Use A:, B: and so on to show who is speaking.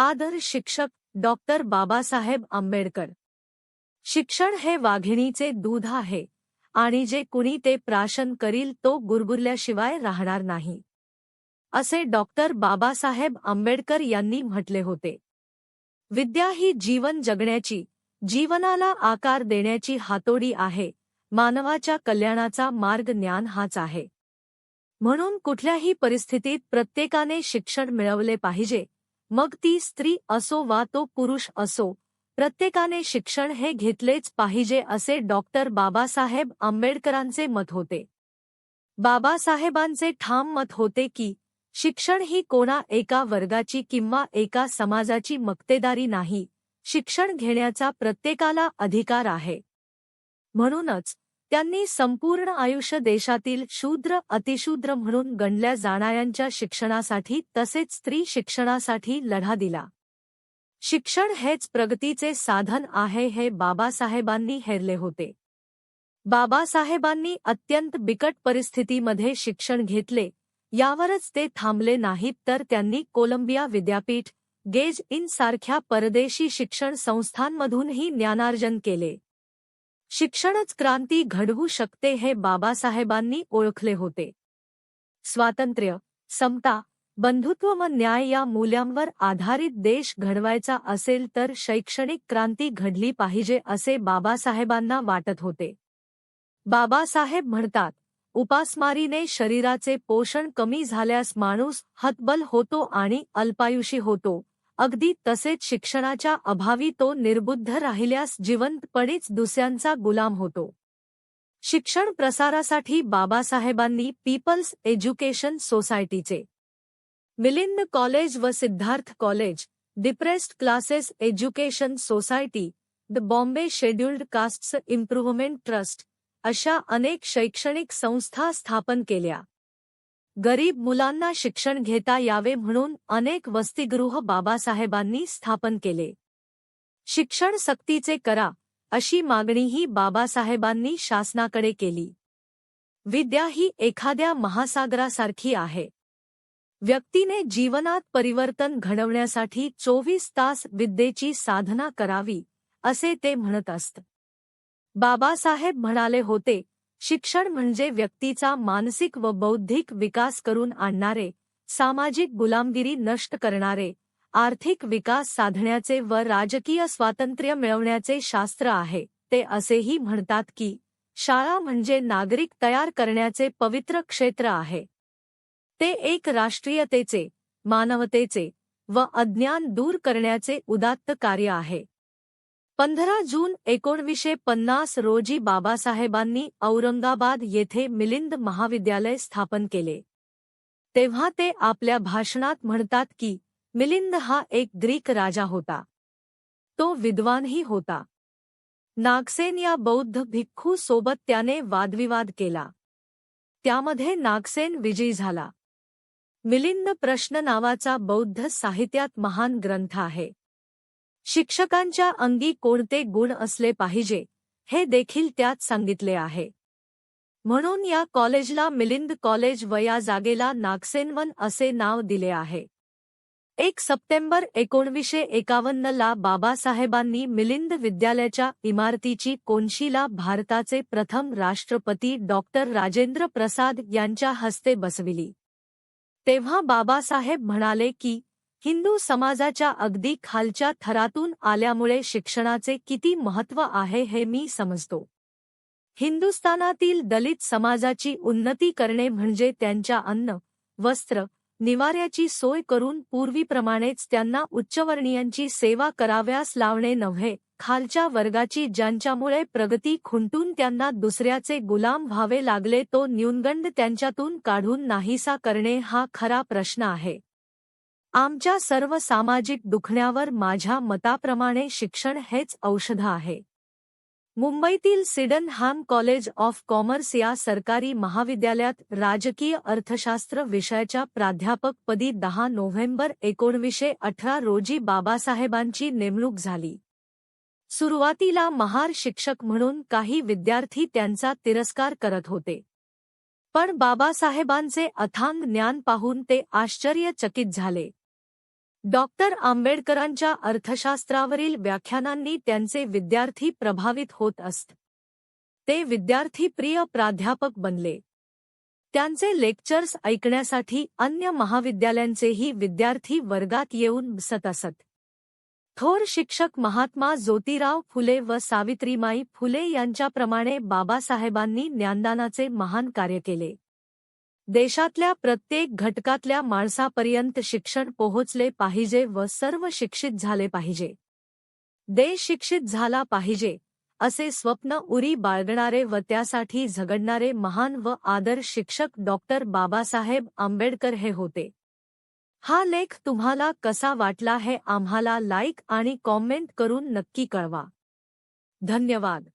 A: आदर शिक्षक डॉक्टर बाबासाहेब आंबेडकर. शिक्षण हे वाघिणीचे दूध आहे आणि जे कुणी ते प्राशन करील तो गुरगुरल्याशिवाय राहणार नाही. असे डॉक्टर बाबासाहेब आंबेडकर यांनी म्हटले होते. विद्या ही जीवन जगण्याची जीवनाला आकार देण्याची हातोडी आहे मानवाच्या कल्याणाचा मार्ग ज्ञान हाच आहे. म्हणून कुठल्याही परिस्थितीत प्रत्येकाने शिक्षण मिळवले पाहिजे मग ती स्त्री असो वा तो पुरुष असो प्रत्येकाने शिक्षण हे घेतलेच पाहिजे असे डॉक्टर बाबासाहेब आंबेडकरांचे मत होते. बाबासाहेबांचे ठाम मत होते की शिक्षण ही कोणा एका वर्गाची किंवा एका समाजाची मक्तेदारी नाही शिक्षण घेण्याचा प्रत्येकाला अधिकार आहे. म्हणूनच त्यांनी संपूर्ण आयुष्य देशातील शूद्र अतिशूद्र म्हणून गणल्या जाणाऱ्यांच्या शिक्षणासाठी तसेच स्त्री शिक्षणासाठी लढा दिला. शिक्षण हेच प्रगतीचे साधन आहे हे बाबासाहेबांनी हेरले होते. बाबासाहेबांनी अत्यंत बिकट परिस्थितीमध्ये शिक्षण घेतले यावरच ते थांबले नाहीत तर त्यांनी कोलंबिया विद्यापीठ गेज इन सारख्या परदेशी शिक्षण संस्थांमधूनही ज्ञानार्जन केले. शिक्षणच क्रांती घडवू शकते हे बाबासाहेबांनी ओळखले होते. स्वातंत्र्य समता बंधुत्व व न्याय या मूल्यांवर आधारित देश घडवायचा असेल तर शैक्षणिक क्रांती घडली पाहिजे असे बाबासाहेबांना वाटत होते. बाबासाहेब म्हणतात उपासमारीने शरीराचे पोषण कमी झाल्यास माणूस हतबल होतो आणि अल्पायुषी होतो. अगदी तसेच शिक्षणाच्या अभावी तो निर्बुद्ध राहिल्यास जिवंतपणेच दुसऱ्यांचा गुलाम होतो. शिक्षण प्रसारासाठी बाबासाहेबांनी पीपल्स एज्युकेशन सोसायटीचे. मिलिंद कॉलेज व Siddharth college depressed classes education society the Bombay scheduled castes improvement trust अशा अनेक शैक्षणिक संस्था स्थापन केल्या. गरीब मुलांना शिक्षण घेता यावे म्हणून अनेक वसतिगृह बाबासाहेबांनी स्थापन केले. शिक्षण सक्तीचे करा अशी मागणीही बाबासाहेबांनी शासनाकडे केली. विद्या ही एखाद्या महासागरासारखी आहे. व्यक्तीने जीवनात परिवर्तन घडवण्यासाठी चोवीस तास विद्येची साधना करावी असे ते म्हणत असत. बाबासाहेब म्हणाले होते शिक्षण म्हणजे व्यक्तीचा मानसिक व बौद्धिक विकास करून आणणारे सामाजिक गुलामगिरी नष्ट करणारे आर्थिक विकास साधण्याचे व राजकीय स्वातंत्र्य मिळवण्याचे शास्त्र आहे. ते असेही म्हणतात की शाळा म्हणजे नागरिक तयार करण्याचे पवित्र क्षेत्र आहे. ते एक राष्ट्रीयतेचे मानवतेचे व अज्ञान दूर करण्याचे उदात्त कार्य आहे. पंधरा जून एकोणवीसशे पन्नास रोजी बाबासाहेबांनी औरंगाबाद येथे मिलिंद महाविद्यालय स्थापन केले. तेव्हा ते आपल्या भाषणात म्हणतात की, मिलिंद हा एक ग्रीक राजा होता. तो विद्वानही होता. नागसेन या बौद्ध भिक्खू सोबत त्याने वादविवाद केला. त्यामध्ये नागसेन विजयी झाला. मिलिंद प्रश्न नावाचा बौद्ध साहित्यात महान ग्रंथ आहे. शिक्षकांच्या अंगी कोणते गुण असले पाहिजे हे देखील त्यात सांगितले आहे. म्हणून या कॉलेजला मिलिंद कॉलेज व या जागेला नागसेनवन असे नाव दिले आहे. एक सप्टेंबर एकोणवीसशे एकावन्नला बाबासाहेबांनी मिलिंद विद्यालयाच्या इमारतीची कोनशीला भारताचे प्रथम राष्ट्रपती डॉक्टर राजेंद्र प्रसाद यांच्या हस्ते बसविली. तेव्हा बाबासाहेब म्हणाले की हिंदू समाजाच्या अगदी खालच्या थरातून आल्यामुळे शिक्षणाचे किती महत्त्व आहे हे मी समजतो. हिंदुस्थानातील दलित समाजाची उन्नती करणे म्हणजे त्यांच्या अन्न वस्त्र निवाऱ्याची सोय करून पूर्वीप्रमाणेच त्यांना उच्चवर्णीयांची सेवा कराव्यास लावणे नव्हे खालच्या वर्गाची ज्यांच्यामुळे प्रगती खुंटून त्यांना दुसऱ्याचे गुलाम व्हावे लागले तो न्यूनगंड त्यांच्यातून काढून नाहीसा करणे हा खरा प्रश्न आहे. आमच्या सर्व सामाजिक दुखण्यावर माझ्या मताप्रमाणे शिक्षण हेच औषध आहे. मुंबईतील Sydenham college of commerce या सरकारी महाविद्यालयात राजकीय अर्थशास्त्र विषयाच्या प्राध्यापकपदी दहा नोव्हेंबर एकोणवीसशे अठरा रोजी बाबासाहेबांची नेमणूक झाली. सुरुवातीला महार शिक्षक म्हणून काही विद्यार्थी त्यांचा तिरस्कार करत होते. पण बाबासाहेबांचे अथांग ज्ञान पाहून ते आश्चर्यचकित झाले. डॉक्टर आंबेडकरांच्या अर्थशास्त्रावरील व्याख्यानांनी त्यांचे विद्यार्थी प्रभावित होत असत ते विद्यार्थी प्रिय प्राध्यापक बनले. त्यांचे लेक्चर्स ऐकण्यासाठी अन्य महाविद्यालयांचेही विद्यार्थी वर्गात येऊन बसत असत. थोर शिक्षक महात्मा ज्योतिराव फुले व सावित्रीमाई फुले यांच्याप्रमाणे बाबासाहेबांनी ज्ञानदानाचे महान कार्य केले. देशातल्या प्रत्येक घटकातल्या माणसापर्यंत शिक्षण पोहोचले पाहिजे व सर्व शिक्षित झाले पाहिजे. देश शिक्षित झाला पाहिजे असे स्वप्न उरी बाळगणारे व त्यासाठी झगडणारे महान व आदर्श शिक्षक डॉक्टर बाबासाहेब आंबेडकर हे होते. हा लेख तुम्हाला कसा वाटला हे आम्हाला लाईक आणि कॉमेंट करून नक्की कळवा. धन्यवाद.